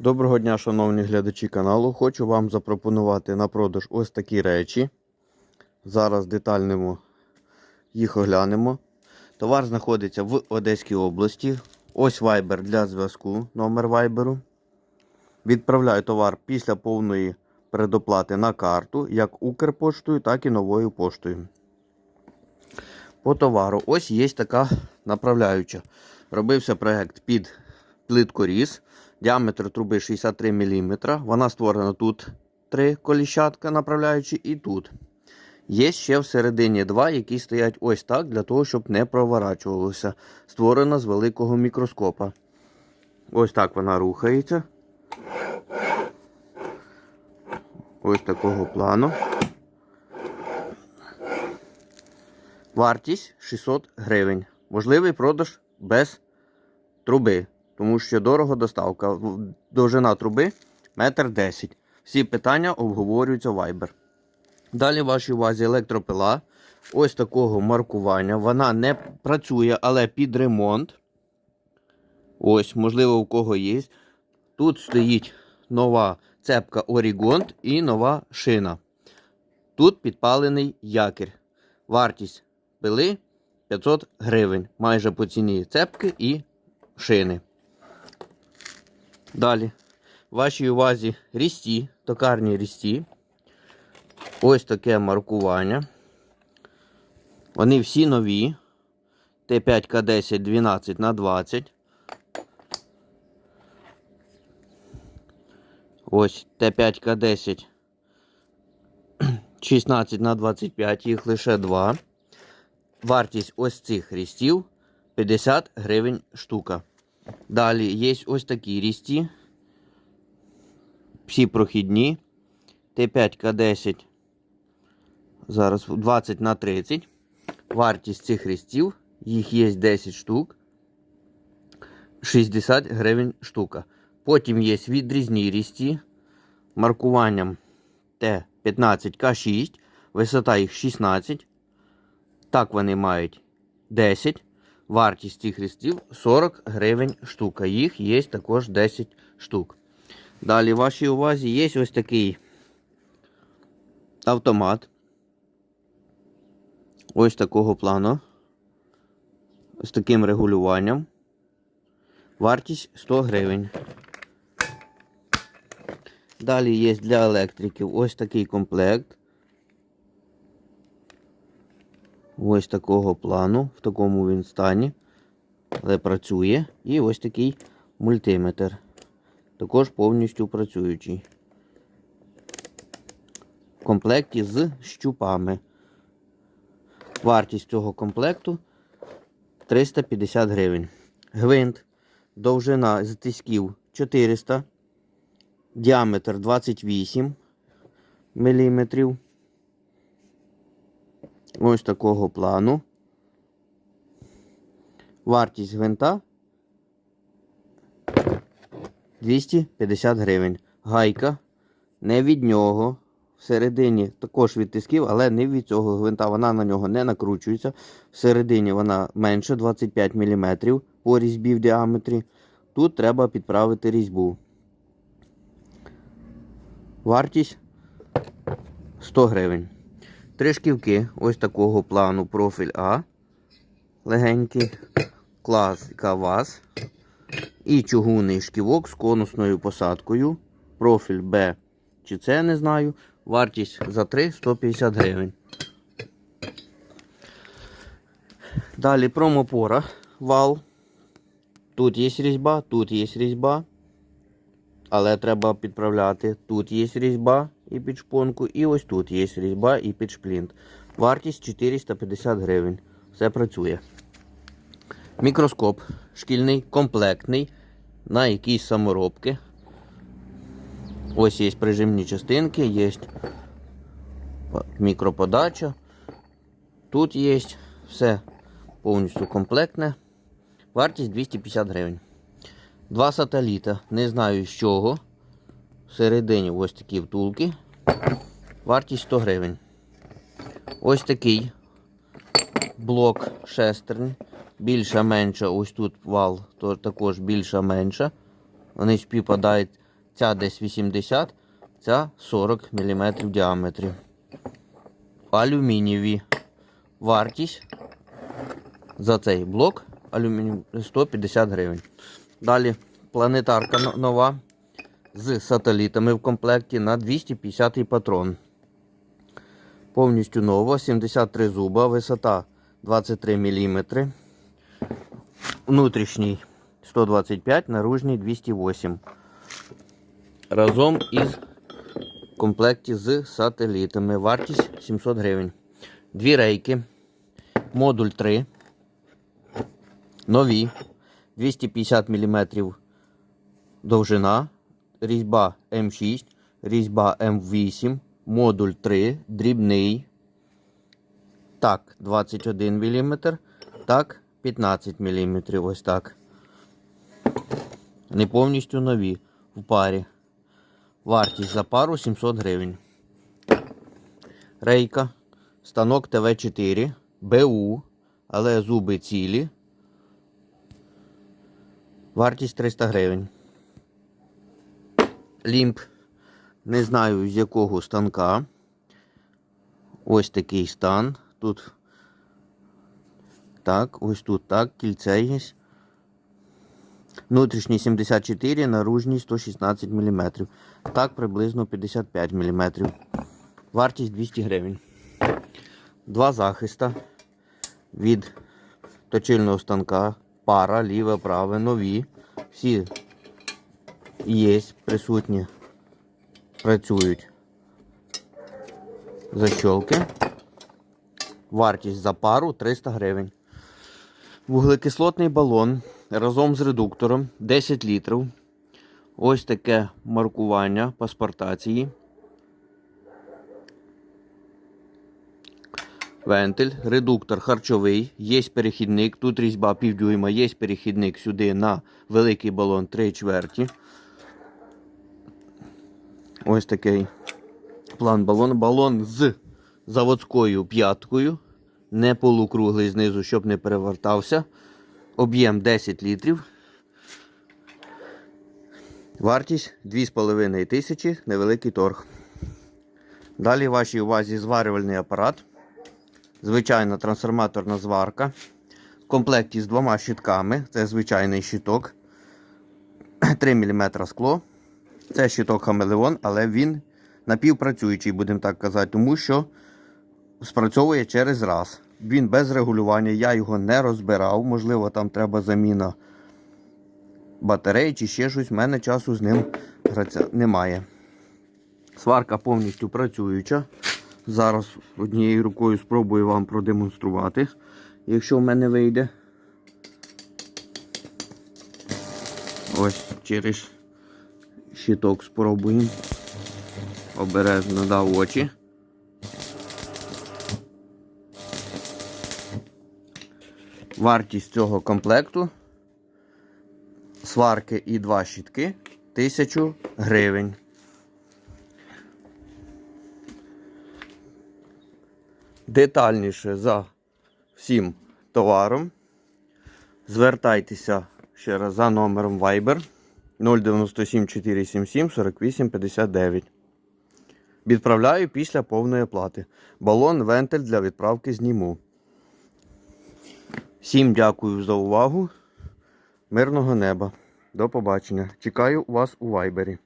Доброго дня, шановні глядачі каналу. Хочу вам запропонувати на продаж ось такі речі. Зараз детально їх оглянемо. Товар знаходиться в Одеській області. Ось вайбер для зв'язку, номер вайберу. Відправляю товар після повної предоплати на карту, як Укрпоштою, так і новою поштою. По товару ось є така направляюча. Робився проект під плиткоріз. Діаметр труби 63 мм. Вона створена тут три коліщатка направляючі і тут. Є ще всередині два, які стоять ось так, для того, щоб не проворачувалося. Створена з великого мікроскопа. Ось так вона рухається. Ось такого плану. Вартість 600 гривень. Можливий продаж без труби, тому що дорого доставка. Довжина труби 1,10 м. Всі питання обговорюються в Viber. Далі в вашій увазі електропила. Ось такого маркування. Вона не працює, але під ремонт. Ось, можливо, у кого є. Тут стоїть нова цепка Орігонт і нова шина. Тут підпалений якір. Вартість пили 500 гривень. Майже по ціні цепки і шини. Далі. В вашій увазі рісті, токарні рісті. Ось таке маркування. Вони всі нові. Т5К10 12 на 20. Ось Т5К10 16 на 25, їх лише два. Вартість ось цих рістів 50 гривень штука. Далі є ось такі рісті. Всі прохідні. Т5К10. Зараз 20 на 30. Вартість цих рістів. Їх є 10 штук. 60 гривень штука. Потім є відрізні рісті. Маркуванням Т15К6. Висота їх 16. Так вони мають 10. Вартість цих листів 40 гривень штука. Їх є також 10 штук. Далі в вашій увазі є ось такий автомат. Ось такого плану. З таким регулюванням. Вартість 100 гривень. Далі є для електриків ось такий комплект. Ось такого плану, в такому він стані, але працює. І ось такий мультиметр. Також повністю працюючий. В комплекті з щупами. Вартість цього комплекту 350 гривень. Гвинт, довжина з тисків 400, діаметр 28 мм. Ось такого плану. Вартість гвинта 250 гривень. Гайка не від нього. Всередині також від тисків, але не від цього гвинта. Вона на нього не накручується. Всередині вона менше 25 мм по різьбі в діаметрі. Тут треба підправити різьбу. Вартість 100 гривень. Три шківки ось такого плану профіль А. Легенький. Клас КАВАЗ. І чугунний шківок з конусною посадкою. Профіль Б. Чи це не знаю. Вартість за 3 150 гривень. Далі промопора. Вал. Тут є різьба, тут є різьба. Але треба підправляти. Тут є різьба і під шпонку, і ось тут є різьба і під шплінт. Вартість 450 гривень. Все працює. Мікроскоп шкільний, комплектний, на якісь саморобки. Ось є прижимні частинки, є мікроподача. Тут є все повністю комплектне. Вартість 250 гривень. Два сателіта. Не знаю з чого. Всередині ось такі втулки. Вартість 100 гривень. Ось такий блок шестерн. Більша менша, ось тут вал, то також більша менша. Вони співпадають Ця десь 80, ця 40 мм в діаметрі. Алюмінієві. Вартість за цей блок алюміній 150 гривень. Далі планетарка нова з сателітами в комплекті на 250 патрон. Повністю нова, 73 зуба, висота 23 мм. Внутрішній 125, наружній 208. Разом із в комплекті з сателітами. Вартість 700 гривень. Дві рейки. Модуль 3. Нові. 250 мм довжина. Різьба М6, різьба М8, модуль 3, дрібний. Так, 21 мм. Так, 15 мм. Ось так. Не повністю нові в парі. Вартість за пару 700 гривень. Рейка. Станок ТВ4. БУ. Але зуби цілі. Вартість 300 гривень. Лімп. Не знаю з якого станка. Ось такий стан. Тут. Так, ось тут так, кільце є. Внутрішній 74, наружній 116 мм. Так, приблизно 55 мм. Вартість 200 гривень. Два захиста від точильного станка. Пара, ліве, праве, нові. Всі є, присутні, працюють. Защолки. Вартість за пару 300 гривень. Вуглекислотний балон разом з редуктором 10 літрів. Ось таке маркування паспортації. Вентиль, редуктор харчовий, є перехідник, тут різьба півдюйма, є перехідник сюди на великий балон 3 чверті. Ось такий план балону. Балон з заводською п'яткою, не полукруглий знизу, щоб не перевертався. Об'єм 10 літрів. Вартість 2,5 тисячі, невеликий торг. Далі вашій увазі зварювальний апарат. Звичайна трансформаторна зварка. В комплекті з двома щитками. Це звичайний щиток. 3 мм скло. Це щиток хамелеон, але він напівпрацюючий, будемо так казати, тому що спрацьовує через раз. Він без регулювання, я його не розбирав. Можливо, там треба заміна батареї чи ще щось. У мене часу з ним немає. Сварка повністю працююча. Зараз однією рукою спробую вам продемонструвати, якщо в мене вийде. Ось через щиток спробуємо. Обережно дав очі. Вартість цього комплекту сварки і два щитки 1000 гривень. Детальніше за всім товаром. Звертайтеся ще раз за номером Viber 097 477 48 59. Відправляю після повної оплати. Балон вентиль для відправки зніму. Всім дякую за увагу. Мирного неба. До побачення. Чекаю вас у вайбері.